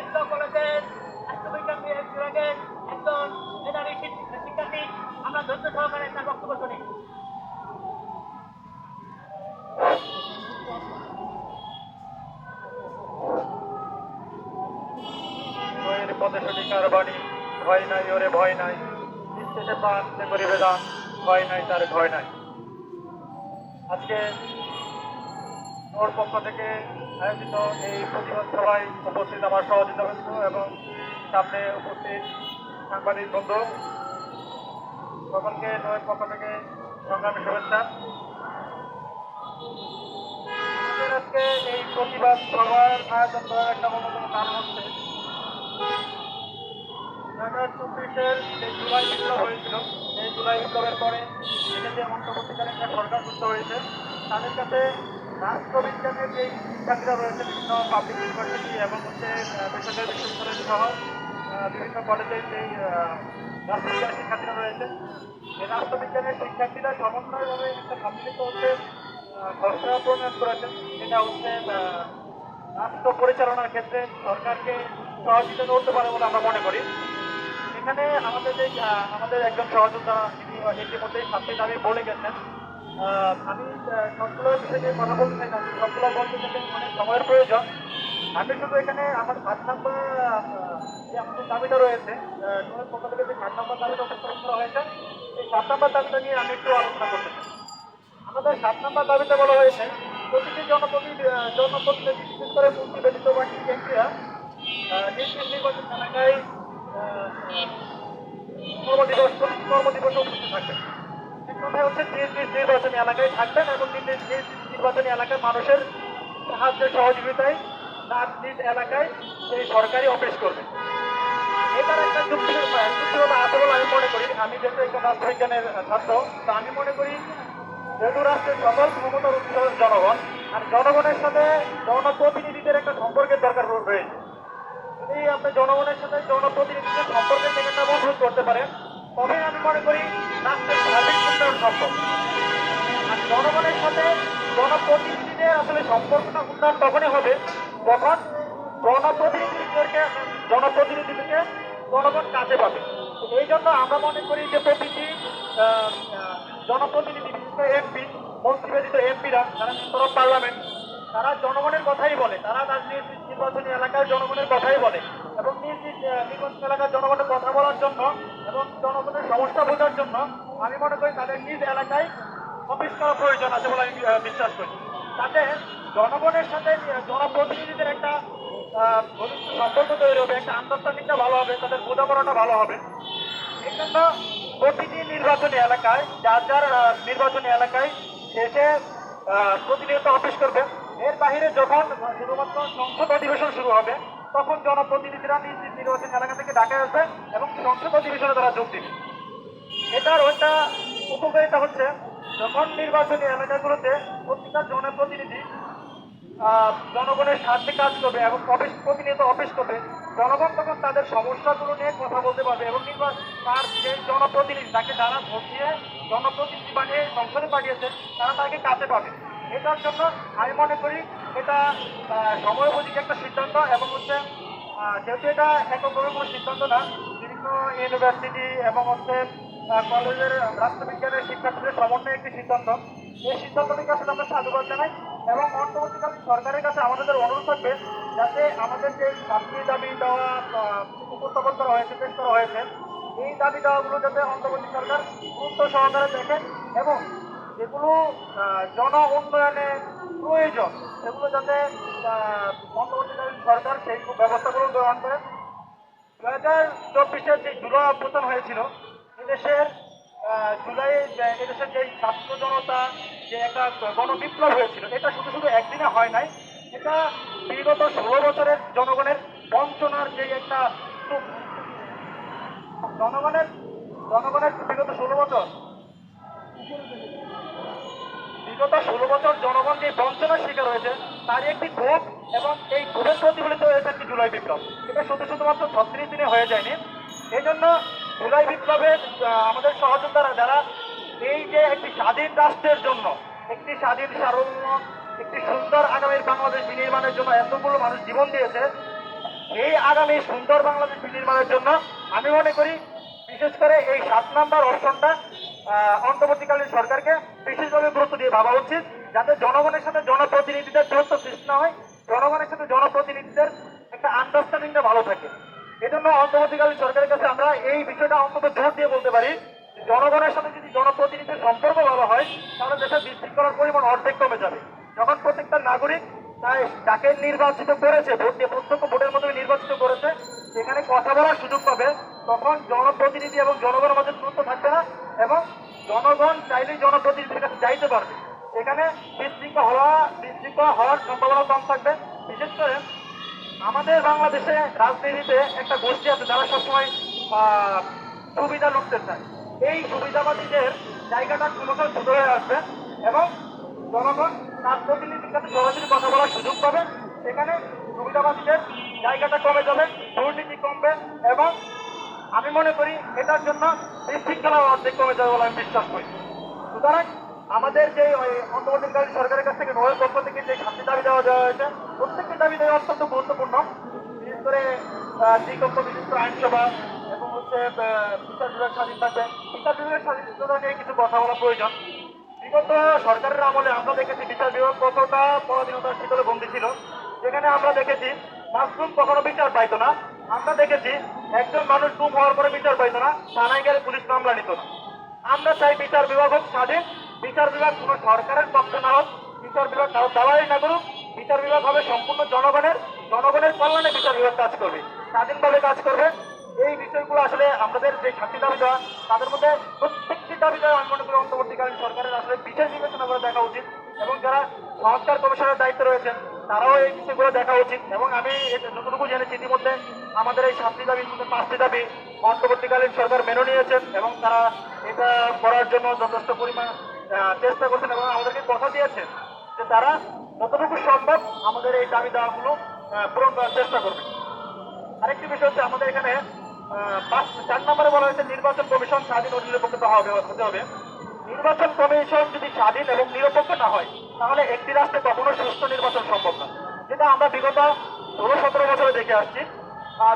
এসব কলেজের রাষ্ট্রবিজ্ঞান বিভাগের আমরা ধৈর্য সহকারে তার বক্তব্য শুনি। ভয়ের পদশনী কারবাণী ভয় নাই, ওরে ভয় নাই। নিঃশেষে প্রাণ ভয় নাই, তার ভয় নাই। আজকে ওর পক্ষ থেকে আয়োজিত এই প্রতিবাদ সভায় উপস্থিত আমার সহযোগিতা এবং সামনে উপস্থিত সাংবাদিক বন্ধু। সকলকে নয়ের পক্ষ থেকে সংগ্রামী শুভেচ্ছা। আজকে এই প্রতিবাদ সভার আয়োজন করার একটা অন্যতম কারণ হচ্ছে হাজার চব্বিশের যে জুলাই বিপ্লব হয়েছিল, এই জুলাই বিপ্লবের পরে এটা যে অন্তর্বর্তীকালীন একটা সরকার যুক্ত হয়েছে, তাদের কাছে রাষ্ট্রবিজ্ঞানের যে শিক্ষার্থীরা রয়েছে, বিভিন্ন পাবলিক ইউনিভার্সিটি এবং হচ্ছে বেসরকারি বিশ্ববিদ্যালয় বিভিন্ন কলেজের যে রাষ্ট্রবিজ্ঞানের শিক্ষার্থীরা রয়েছে, এই শিক্ষার্থীরা সমন্বয়ভাবে একটা সম্মিলিত হচ্ছে খসড়া প্রণয়ন করেছেন। সেটা হচ্ছে রাষ্ট্র পরিচালনার ক্ষেত্রে সরকারকে সহযোগিতা করতে পারে বলে আমরা মনে করি। এখানে আমাদের যে আমাদের একজন সহযোগিতা তিনি ইতিমধ্যেই ছাত্রী দাবি বলে গেছেন। আমি সবগুলো বিষয়ে নিয়ে কথা বলতে চাই না সবগুলো বলতে গেলে অনেক সময়ের প্রয়োজন। আমি শুধু এখানে আমার সাত নাম্বার যে আমাদের দাবিটা রয়েছে পক্ষ থেকে যে সাত নাম্বার দাবিটা উপস্থাপন করা হয়েছে, এই সাত নাম্বার দাবিটা নিয়ে আমি একটু আলোচনা করতে চাই। আমাদের সাত নম্বর দাবিতে বলা হয়েছে, প্রতিটি জনপ্রতি জনপ্রতিনিধি, বিশেষ করে মন্ত্রী ব্যতীত বাকি নিজ নির্বাচন এলাকায় কর্মদিবস, কর্মদিবসে উপস্থিত থাকবেন এক হচ্ছে, নিজ নিজ নির্বাচনী এলাকায় থাকবেন এবং নিজ নিজ নির্বাচনী এলাকার মানুষের সাহায্য সহযোগিতায় তার নিজ এলাকায় সেই সরকারি অফিস করবে এটার একটা যুক্তি যুক্তি হলো আছে বলে আমি মনে করি। আমি যেহেতু একজন রাষ্ট্রবিজ্ঞানের ছাত্র, তা আমি মনে করি যেহেতু রাষ্ট্রের সকল ক্ষমতার জনগণ। আর জনগণের সাথে সম্ভব আর জনগণের সাথে জনপ্রতিনিধিদের আসলে সম্পর্কটা উন্নয়ন তখনই হবে যখন জনপ্রতিনিধিদেরকে জনপ্রতিনিধিদেরকে জনগণ কাছে পাবে। এই জন্য আমরা মনে করি যে প্রতিটি জনপ্রতিনিধি এমপি মন্ত্রী ব্যতীত এমপিরা যারা মেম্বার অফ পার্লামেন্ট তারা জনগণের কথাই বলে। তারা তার নিজ নিজ নির্বাচনী এলাকার জনগণের কথাই বলে। এবং নিজ নিজ নির্বাচনী এলাকার জনগণের কথা বলার জন্য সমস্যা বোঝার জন্য আমি মনে করি তাদের নিজ এলাকায় অফিস করা প্রয়োজন আছে বলে আমি বিশ্বাস করি। তাতে জনগণের সাথে জনপ্রতিনিধিদের একটা সম্পর্ক তৈরি হবে, একটা আন্তর্জাতিকটা ভালো হবে, তাদের বোঝাপড়াটা ভালো হবে। এই জন্য প্রতিটি নির্বাচনী এলাকায়, যার যার নির্বাচনী এলাকায় এসে প্রতিনিয়ত অফিস করবে। এর বাহিরে যখন শুধুমাত্র সংসদ অধিবেশন শুরু হবে, তখন জনপ্রতিনিধিরা নিজ নির্বাচনী এলাকা থেকে ঢাকায় আসবে এবং সংসদ অধিবেশনে তারা যোগ দিবে। এটার ওইটা উপকারিতা হচ্ছে যখন নির্বাচনী এলাকাগুলোতে প্রত্যেকটা জনপ্রতিনিধি জনগণের স্বার্থে কাজ করবে এবং অফিস প্রতিনিয়ত অফিস করবে জনগণ তখন তাদের সমস্যাগুলো নিয়ে কথা বলতে পারবে এবং নির্বা- তার যে জনপ্রতিনিধি তাকে যারা ভোট দিয়ে জনপ্রতিনিধি বানিয়ে সংসদে পাঠিয়েছে তারা তাকে কাছে পাবে। এটার জন্য আমি মনে করি এটা আহ, সময়োপযোগী একটা সিদ্ধান্ত এবং হচ্ছে যেহেতু এটা এককভাবে কোনো সিদ্ধান্ত না বিভিন্ন ইউনিভার্সিটি এবং হচ্ছে কলেজের রাষ্ট্রবিজ্ঞানের শিক্ষার্থীদের সমন্বয়ে একটি সিদ্ধান্ত। এই সিদ্ধান্তটিকে আসলে আমরা সাধুবাদ জানাই এবং অন্তর্বর্তীকালীন সরকারের কাছে আমাদের অনুরোধ থাকবে যাতে আমাদের যে ছাত্রী দাবি দেওয়া উপস্থাপন করা হয়েছে, পেশ করা হয়েছে, এই দাবি দেওয়াগুলো যাতে অন্তর্বর্তী সরকার গুরুত্ব সহকারে দেখেন এবং যেগুলো জন উন্নয়নে প্রয়োজন, সেগুলো যাতে অন্তর্বর্তীকালীন সরকার সেই ব্যবস্থাগুলো গ্রহণ করে। দু হাজার চব্বিশের যে জুলাই অভ্যুত্থান হয়েছিল এদেশের জুলাই এদেশের যে ছাত্র জনতা, যে একটা গণবিপ্লব হয়েছিল, এটা শুধু শুধু একদিনে হয় নাই, এটা বিগত ষোলো বছরের জনগণের বঞ্চনার যে একটা। জনগণের জনগণের বিগত ষোলো বছর, বিগত ষোলো বছর জনগণ যে বঞ্চনার শিকার হয়েছে তার একটি ক্ষোভ এবং এই ক্ষোভের প্রতিফলিত হয়েছে একটি জুলাই বিপ্লব এটা শুধু শুধুমাত্র ছত্রিশ দিনে হয়ে যায়নি এই জন্য জুলাই বিপ্লবের আমাদের সহযোদ্ধারা যারা এই যে একটি স্বাধীন রাষ্ট্রের জন্য, একটি স্বাধীন সার্বভৌম একটি সুন্দর আগামীর বাংলাদেশ বিনির্মাণের জন্য এতগুলো মানুষ জীবন দিয়েছে, এই আগামী সুন্দর বাংলাদেশ নির্মাণের জন্য আমি মনে করি বিশেষ করে এই সাত নাম্বার অপশনটা অন্তর্বর্তীকালীন সরকারকে বিশেষভাবে গুরুত্ব দিয়ে ভাবা উচিত, যাতে জনগণের সাথে জনপ্রতিনিধিদের দূরত্ব সৃষ্টি না হয়, জনগণের সাথে জনপ্রতিনিধিদের একটা আন্ডারস্ট্যান্ডিংটা ভালো থাকে। এজন্য অন্তর্বর্তীকালীন সরকারের কাছে আমরা এই বিষয়টা অন্তত জোর দিয়ে বলতে পারি। জনগণের সাথে যদি জনপ্রতিনিধির সম্পর্ক ভালো হয়, তাহলে দেশের বিশৃঙ্খলার পরিমাণ অর্ধেক কমে যাবে। যখন প্রত্যেকটা নাগরিক তাই যাকে নির্বাচিত করেছে, ভোট দিয়ে প্রত্যক্ষ ভোটের মাধ্যমে নির্বাচিত করেছে, সেখানে কথা বলার সুযোগ পাবে, তখন জনপ্রতিনিধি এবং জনগণের মাঝে দূরত্ব থাকবে না এবং জনগণ চাইলেই জনপ্রতিনিধির কাছে যাইতে পারবে। এখানে বিশৃঙ্খলা হওয়া বিশৃঙ্খলা হওয়ার সম্ভাবনা কম থাকবে। বিশেষ করে আমাদের বাংলাদেশে রাজনীতিতে একটা গোষ্ঠী আছে, যারা সবসময় সুবিধা লুটতে চায়। এই সুবিধাবাদীদের জায়গাটা ক্রমশ ছোট হয়ে আসবে এবং জনগণ তার প্রতিনিধির সাথে সরাসরি কথা বলার সুযোগ পাবে। সেখানে সুবিধাবাদীদের জায়গাটা কমে যাবে, দুর্নীতি কমবে এবং আমি মনে করি এটার জন্য বিশৃঙ্খলা অর্ধেক কমে যাবে বলে আমি বিশ্বাস করি। সুতরাং আমাদের যে অন্তর্বর্তীকালীন সরকারের কাছ থেকে নোয়েল পক্ষ থেকে যে শান্তি দাবি দেওয়া দেওয়া হয়েছে, প্রত্যেকটি দাবি দেওয়া অত্যন্ত গুরুত্বপূর্ণ। বিশেষ করে দ্বিকক্ষ বিশেষ করে আইনসভা এবং হচ্ছে বিচার বিভাগ স্বাধীন থাকবে। বিচার বিভাগের স্বাধীনতা নিয়ে কিছু কথা বলা প্রয়োজন। বিগত সরকারের আমলে আমরা দেখেছি, বিচার বিভাগ কতটা পরাধীনতার শীতলে বন্দী ছিল। যেখানে আমরা দেখেছি, মাসরুম কখনো বিচার পাইতো না। আমরা দেখেছি, একজন মানুষ গুম হওয়ার পরে বিচার পাইতো না। থানায় গেলে পুলিশ মামলা নিত না। আমরা চাই বিচার বিভাগ হোক স্বাধীন বিচার বিভাগ কোনো সরকারের পক্ষে না হোক, বিচার বিভাগ কারও দালালি না করুক, বিচার বিভাগ হবে সম্পূর্ণ জনগণের জনগণের কল্যাণে বিচার বিভাগ কাজ করবে, স্বাধীনভাবে কাজ করবে। এই বিষয়গুলো আসলে আমাদের যে শান্তি দাবি দেওয়া তাদের মধ্যে প্রত্যেকটি দাবি দেওয়া আমি মনে করি অন্তর্বর্তীকালীন সরকারের আসলে বিশেষ বিবেচনা করে দেখা উচিত এবং যারা সংস্কার কমিশনের দায়িত্বে রয়েছেন, তারাও এই বিষয়গুলো দেখা উচিত এবং আমি যতটুকু জেনেছি ইতিমধ্যে আমাদের এই শান্তি দাবির মধ্যে পাঁচটি দাবি অন্তর্বর্তীকালীন সরকার মেনে নিয়েছেন এবং তারা এটা করার জন্য যথেষ্ট পরিমাণ চেষ্টা করছেন এবং আমাদেরকে কথা দিয়েছেন যে তারা যতটুকু সম্ভব আমাদের এই দাবি দাওয়াগুলো পূরণ করার চেষ্টা করবে। আরেকটি বিষয় হচ্ছে আমাদের এখানে পাঁচ, চার নম্বরে বলা হয়েছে নির্বাচন কমিশন স্বাধীন ও নিরপেক্ষ হবে, হতে হবে। নির্বাচন কমিশন যদি স্বাধীন এবং নিরপেক্ষ না হয়, তাহলে একটি রাষ্ট্রে কখনো সুস্থ নির্বাচন সম্ভব না। যেটা আমরা বিগত ষোলো, সতেরো বছরে দেখে আসছি।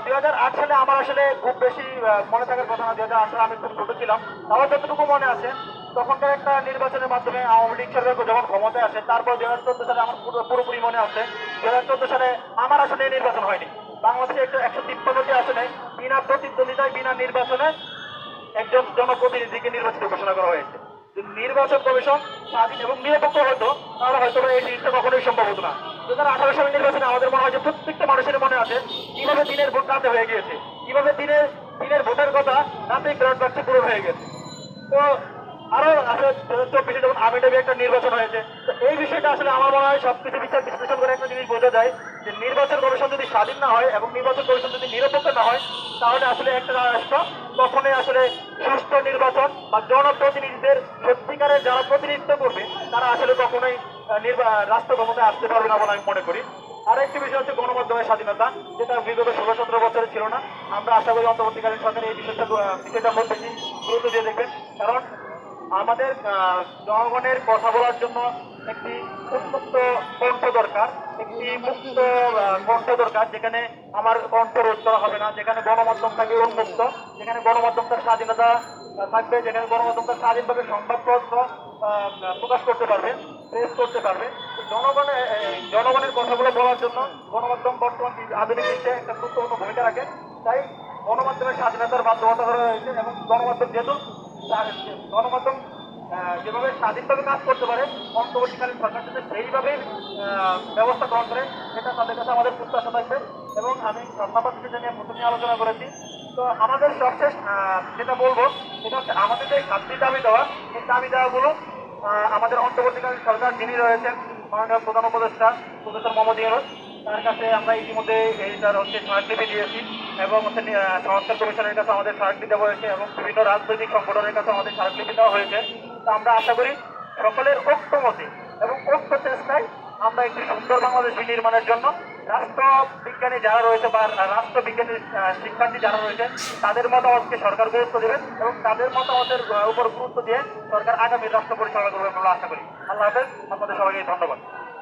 দুই হাজার আট সালে আমার আসলে খুব বেশি মনে থাকার কথা না। দুই হাজার আট সালে আমি খুব ছোট ছিলাম। তাও যতটুকু মনে আছে তখনকার একটা নির্বাচনের মাধ্যমে আওয়ামী লীগ সরকার যখন ক্ষমতায় আসে, তারপর দুই হাজার সালে আমার পুরোপুরি মনে আছে। দুই হাজার সালে আমার আসলে নির্বাচন হয়নি। বাংলাদেশে একশো একশো তিপ্পান্নটি আসনে বিনা প্রতিদ্বন্দ্বিতায়, বিনা নির্বাচনে একজন জনপ্রতিনিধিকে নির্বাচিত ঘোষণা করা হয়েছে। নির্বাচন কমিশন স্বাধীন এবং নিরপেক্ষ হতো, তাহলে হয়তো এই জিনিসটা কখনোই সম্ভব হতো না। দু হাজার আঠারো সালের নির্বাচনে আমাদের মনে হয় যে প্রত্যেকটা মানুষের মনে আছে, কীভাবে দিনের ভোট রাতে হয়ে গিয়েছে, কীভাবে দিনের দিনের ভোটের কথা রাতে ব্লড বাক্সে পূরণ হয়ে গেছে। তো আরও চব্বিশে যখন আমিটাবি একটা নির্বাচন হয়েছে। এই বিষয়টা আসলে আমার মনে হয় সবকিছু বিচার বিশ্লেষণ করে একটা জিনিস বোঝা যায় যে নির্বাচন কমিশন যদি স্বাধীন না হয় এবং নির্বাচন কমিশন যদি নিরপেক্ষ না হয় তাহলে আসলে একটা রাষ্ট্র কখনোই আসলে সুষ্ঠু নির্বাচন বা জনপ্রতিনিধিদের সত্যিকারের যারা প্রতিনিধিত্ব করবে তারা আসলে কখনোই রাষ্ট্র ক্ষমতায় আসতে পারবে না বলে আমি মনে করি। আর একটি বিষয় হচ্ছে গণমাধ্যমের স্বাধীনতা যেটা বিগত ষোলো সতেরো বছরে ছিল না। আমরা আশা করি অন্তর্বর্তীকালীন সরকার এই বিষয়টা আহ, বিষয়টার মধ্যে গুরুত্ব দিয়ে দেখবেন। কারণ আমাদের জনগণের কথা বলার জন্য একটি উন্মুক্ত কণ্ঠ দরকার, একটি মুক্ত কণ্ঠ দরকার, যেখানে আমার কণ্ঠ রোধ করা হবে না, যেখানে গণমাধ্যম থাকবে উন্মুক্ত, যেখানে গণমাধ্যম তার স্বাধীনতা থাকবে, যেখানে গণমাধ্যম তার স্বাধীনভাবে সংবাদপত্র প্রকাশ করতে পারবে প্রেস করতে পারবে। জনগণের জনগণের কথাগুলো বলার জন্য গণমাধ্যম বর্তমান আধুনিক বিশ্বে একটা গুরুত্বপূর্ণ ভূমিকা রাখে, তাই গণমাধ্যমের স্বাধীনতার বাধ্যবাধকতা করা হয়েছে এবং গণমাধ্যম যেহেতু গণমাধ্যম যেভাবে স্বাধীনভাবে কাজ করতে পারে, অন্তর্বর্তীকালীন সরকার যাতে সেইভাবে ব্যবস্থা গ্রহণ করে, সেটা তাদের কাছে আমাদের প্রত্যাশা থাকবে। এবং আমি সেটা নিয়ে প্রথমে আলোচনা করেছি। তো আমাদের সবশেষ যেটা বলব, সেটা হচ্ছে আমাদের যে খাদ্যি দাবি দেওয়া এই দাবি দেওয়াগুলো আমাদের অন্তর্বর্তীকালীন সরকার যিনি রয়েছেন, মাননীয় প্রধান উপদেষ্টা, প্রফেসর মোহাম্মদ ইউনুস তার কাছে আমরা ইতিমধ্যে এইটার হচ্ছে স্মারকলিপি দিয়েছি এবং হচ্ছে সংস্কার কমিশনের কাছে আমাদের স্মারকলিপি দেওয়া হয়েছে এবং বিভিন্ন রাজনৈতিক সংগঠনের কাছে আমাদের স্মারকলিপি দেওয়া হয়েছে। তো আমরা আশা করি সকলের ঐক্যমতে এবং ঐক্য চেষ্টায় আমরা একটি সুন্দর বাংলাদেশ নির্মাণের জন্য রাষ্ট্র বিজ্ঞানী যারা রয়েছে বা রাষ্ট্র বিজ্ঞানী শিক্ষার্থী যারা রয়েছে, তাদের মতামতকে সরকার গুরুত্ব দেবে এবং তাদের মতামতের উপর গুরুত্ব দিয়ে সরকার আগামী রাষ্ট্র পরিচালনা করবে বলে আশা করি। আল্লাহ হাফেজ, আপনাদের সবাইকে ধন্যবাদ।